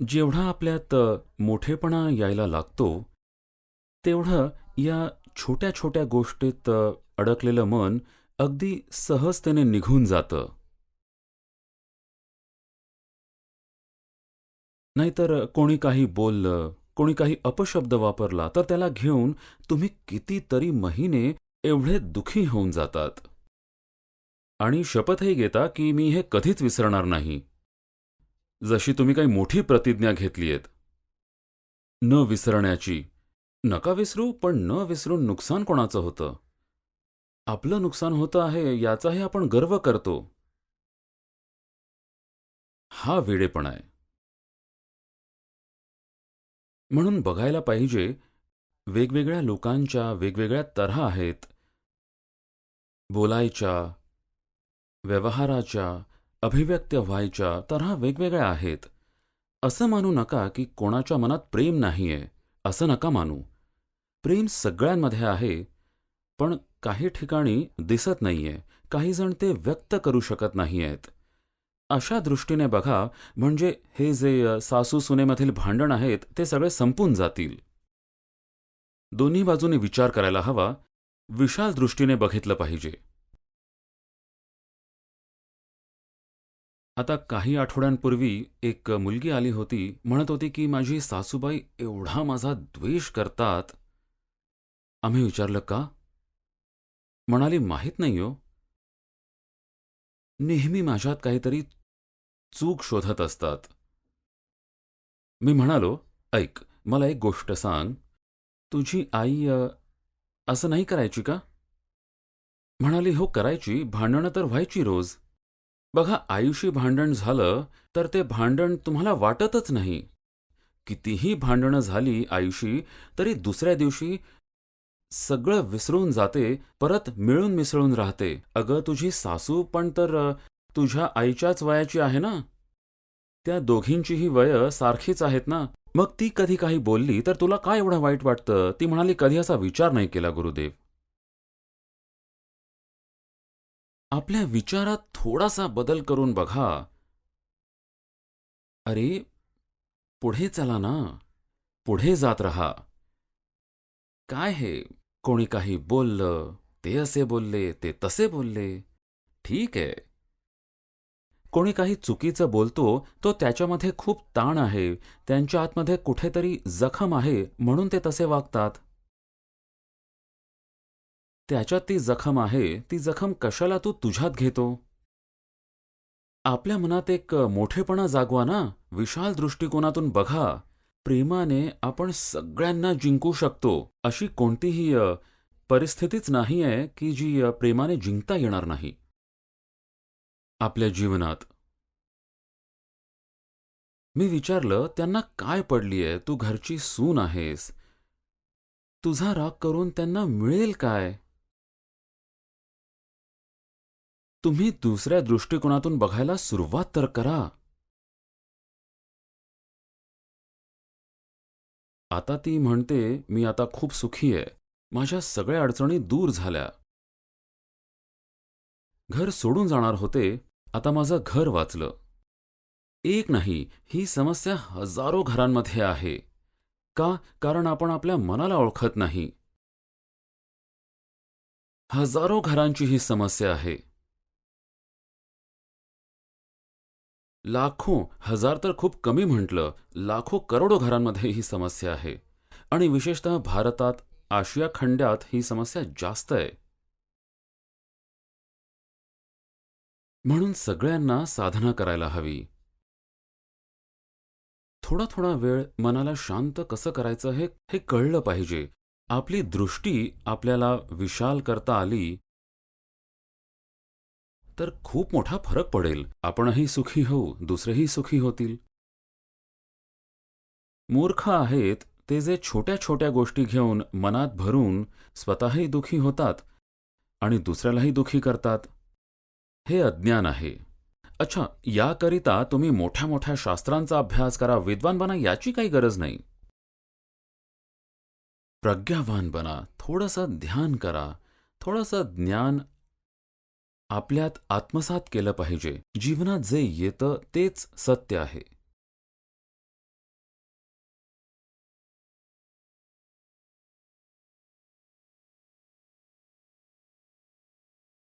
जेवढा आपल्यात मोठेपणा यायला लागतो तेवढं या छोट्या छोट्या गोष्टीत अडकलेलं मन अगदी सहजतेने निघून जातं. नाहीतर कोणी काही बोललं कोणी काही अपशब्द वापरला तर त्याला घेऊन तुम्ही कितीतरी महिने एवढे दुखी होऊन जातात. आणि शपथही घेता की मी हे कधीच विसरणार नाही. जशी तुम्ही काही मोठी प्रतिज्ञा घेतलीयत. न विसरण्याची. नका विसरू पण न विसरून नुकसान कोणाचं होतं? आपलं नुकसान होतं आहे याचाही आपण गर्व करतो. हा वेडेपणा आहे. म्हणून बघायला पाहिजे वेगवेगळ्या लोकांच्या वेगवेगळ्या तऱ्हा आहेत. बोलायच्या व्यवहाराच्या अभिव्यक्त व्हायच्या तऱ्हा वेगवेगळ्या आहेत. असं मानू नका की कोणाच्या मनात प्रेम नाहीये असं नका मानू. प्रेम सगळ्यांमध्ये आहे पण काही ठिकाणी दिसत नाहीये काही जण ते व्यक्त करू शकत नाहीयेत. अशा दृष्टीने बघा म्हणजे हे जे सासू सुनेमधील भांडण आहेत ते सगळे संपून जातील. दोन्ही बाजूने विचार करायला हवा विशाल दृष्टीने बघितलं पाहिजे. आता काही आठवड्यांपूर्वी एक मुलगी आली होती म्हणत होती की माझी सासूबाई एवढा माझा द्वेष करतात. आम्ही विचारलं का? म्हणाली माहीत नाही हो. नेहमी माझ्यात काहीतरी चूक शोधत असतात. मी म्हणालो ऐक मला एक गोष्ट सांग. तुझी आई असं नाही करायची का? म्हणाली हो करायची. भांडणं तर व्हायची रोज. बघा आयुषी भांडण झालं तर ते भांडण तुम्हाला वाटतच नाही. कितीही भांडणं झाली आयुषी तरी दुसऱ्या दिवशी सगळं विसरून जाते परत मिळून मिसळून राहते. अगं तुझी सासू पण तर तुझ्या आईच्याच वयाची आहे ना? त्या दोघींचीही वय सारखीच आहेत ना? मग ती कधी काही बोलली तर तुला काय एवढं वाईट वाटतं? ती म्हणाली कधी असा विचार नाही केला गुरुदेव. आपल्या विचारात थोडासा बदल करून बघा. अरे पुढे चला ना. पुढे जात रहा. काय हे? कोणी काही बोललं ते असे बोलले ते तसे बोलले. ठीक आहे. कोणी काही चुकीचं बोलतो तो त्याच्यामध्ये खूप ताण आहे. त्यांच्या आतमध्ये कुठेतरी जखम आहे म्हणून ते तसे वागतात. त्याच्यात ती जखम आहे ती जखम कशाला तू तुझ्यात घेतो? आपल्या मनात एक मोठेपणा जागवा ना? विशाल दृष्टिकोनातून बघा. प्रेमाने आपण सगळ्यांना जिंकू शकतो अशी कोणतीही परिस्थितीच नाही आहे की जी प्रेमाने जिंकता येणार नाही. आपल्या जीवनात. मी विचारलं त्यांना काय पडलीये? तू घरची सून आहेस. तुझा राग करून त्यांना मिळेल काय? तुम्ही दुसऱ्या दृष्टिकोनातून बघायला सुरुवात तर करा. आता ती म्हणते मी आता खूप सुखी आहे. माझ्या सगळ्या अडचणी दूर झाल्या. घर सोडून जाणार होते. आता माझं घर वाचलं. एक नाही ही समस्या हजारो घरांमध्ये आहे. का? कारण आपण आपल्या मनाला ओळखत नाही. हजारो घरांची ही समस्या आहे. लाखो हजार तर खूप कमी म्हटलं. लाखो करोडो घरांमध्ये ही समस्या आहे. आणि विशेषतः भारतात आशिया खंडात ही समस्या जास्त आहे. म्हणून सगळ्यांना साधना करायला हवी. थोडा थोडा वेळ मनाला शांत कसं करायचं हे हे कळलं पाहिजे. आपली दृष्टी आपल्याला विशाल करता आली तर खूप मोठा फरक पडेल. आपणही सुखी होऊ दुसरेही सुखी होतील. मूर्ख आहेत ते जे छोट्या छोट्या गोष्टी घेऊन मनात भरून स्वतःही दुखी होतात आणि दुसऱ्यालाही दुखी करतात. हे अज्ञान आहे. अच्छा याकरिता तुम्ही मोठ्या मोठ्या शास्त्रांचा अभ्यास करा. विद्वान बना याची काही गरज नाही. प्रज्ञावान बना. थोडंसं ध्यान करा. थोडंसं ज्ञान आपल्यात आत्मसात केलं पाहिजे. जीवनात जे येतं तेच सत्य आहे.